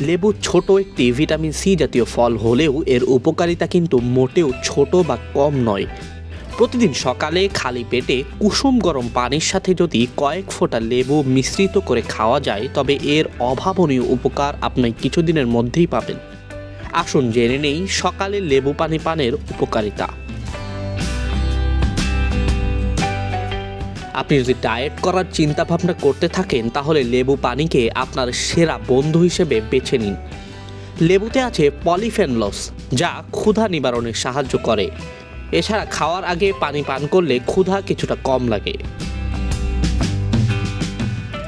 লেবু ছোট একটি ভিটামিন সি জাতীয় ফল হলেও এর উপকারিতা কিন্তু মোটেও ছোট বা কম নয়। প্রতিদিন সকালে খালি পেটে কুসুম গরম পানির সাথে যদি কয়েক ফোঁটা লেবু মিশ্রিত করে খাওয়া যায়, তবে এর অভাবনীয় উপকার আপনি কিছুদিনের মধ্যেই পাবেন। আসুন জেনে নেই সকালে লেবু পানি পানের উপকারিতা। আপনি যদি ডায়েট করার চিন্তা ভাবনা করতে থাকেন, তাহলে লেবু পানিকে আপনার সেরা বন্ধু হিসেবে বেছে নিন। লেবুতে আছে পলিফেনলস যা ক্ষুধা নিবারণে সাহায্য করে। এছাড়া খাওয়ার আগে পানি পান করলে ক্ষুধা কিছুটা কম লাগে।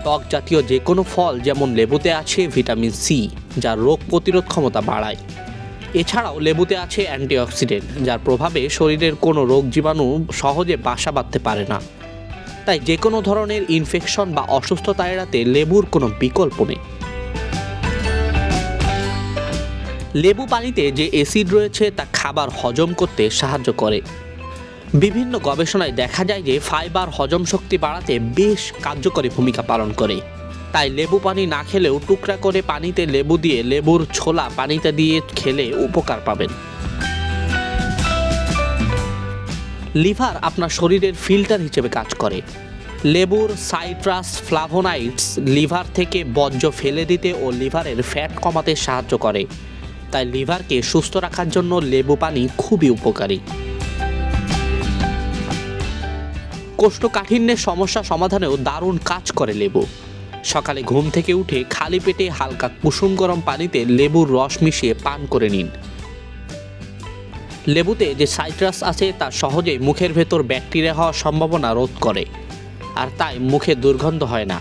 টক জাতীয় যে কোনো ফল, যেমন লেবুতে আছে ভিটামিন সি, যা রোগ প্রতিরোধ ক্ষমতা বাড়ায়। এছাড়াও লেবুতে আছে অ্যান্টিঅক্সিডেন্ট, যার প্রভাবে শরীরের কোনো রোগ জীবাণু সহজে বাসা বাঁধতে পারে না। তাই যে কোনো ধরনের ইনফেকশন বা অসুস্থতা এড়াতে লেবুর কোনো বিকল্প নেই। লেবু পানিতে যে অ্যাসিড রয়েছে তা খাবার হজম করতে সাহায্য করে। বিভিন্ন গবেষণায় দেখা যায় যে ফাইবার হজম শক্তি বাড়াতে বেশ কার্যকরী ভূমিকা পালন করে। তাই লেবু পানি না খেলেও টুকরা করে পানিতে লেবু দিয়ে লেবুর ছোলা পানিতে দিয়ে খেলে উপকার পাবেন। লিভার আপনার শরীরের ফিল্টার হিসেবে কাজ করে। লেবুর, সাইট্রাস ফ্লাভোনাইডস লিভার থেকে বর্জ্য ফেলে দিতে ও লিভারের ফ্যাট কমাতে সাহায্য করে। তাই লিভারকে সুস্থ রাখার জন্য লেবু পানি খুবই উপকারী। কোষ্ঠকাঠিন্যের সমস্যা সমাধানেও দারুণ কাজ করে লেবু। সকালে ঘুম থেকে উঠে খালি পেটে হালকা কুসুম গরম পানিতে লেবুর রস মিশিয়ে পান করে নিন। লেবুতে যে সাইট্রাস আছে, তা সহজেই মুখের ভেতর ব্যাকটেরিয়া হওয়ার সম্ভাবনা রোধ করে। আর তাই মুখে দুর্গন্ধ হয় না।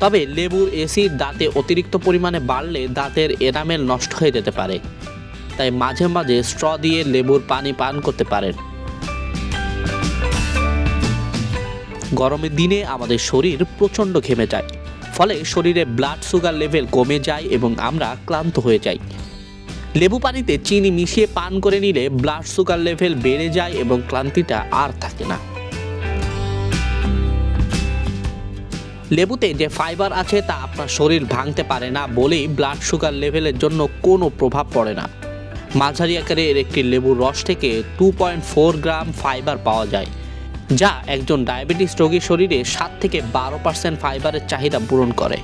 তবে লেবুর এসিড দাঁতে অতিরিক্ত পরিমাণে বাড়লে দাঁতের এনামেল নষ্ট হয়ে যেতে পারে। তাই মাঝে মাঝে স্ট্র দিয়ে লেবুর পানি পান করতে পারেন। গরমের দিনে আমাদের শরীর প্রচণ্ড ঘেমে যায়। ফলে শরীরে ব্লাড সুগার লেভেল কমে যায় এবং আমরা ক্লান্ত হয়ে যাই। লেবু পানিতে চিনি মিশিয়ে পান করে নিলে ব্লাড সুগার লেভেল বেড়ে যায় এবং ক্লান্তিটা আর থাকে না। লেবুতে যে ফাইবার আছে তা আপনার শরীর ভাঙতে পারে না বলেই ব্লাড সুগার লেভেলের জন্য কোনো প্রভাব পড়ে না। মাঝারি আকারের একটি লেবুর রস থেকে two point four gram fibre পাওয়া যায়, যা একজন ডায়াবেটিস রোগীর শরীরে সাত থেকে বারো পার্সেন্ট ফাইবারের চাহিদা পূরণ করে।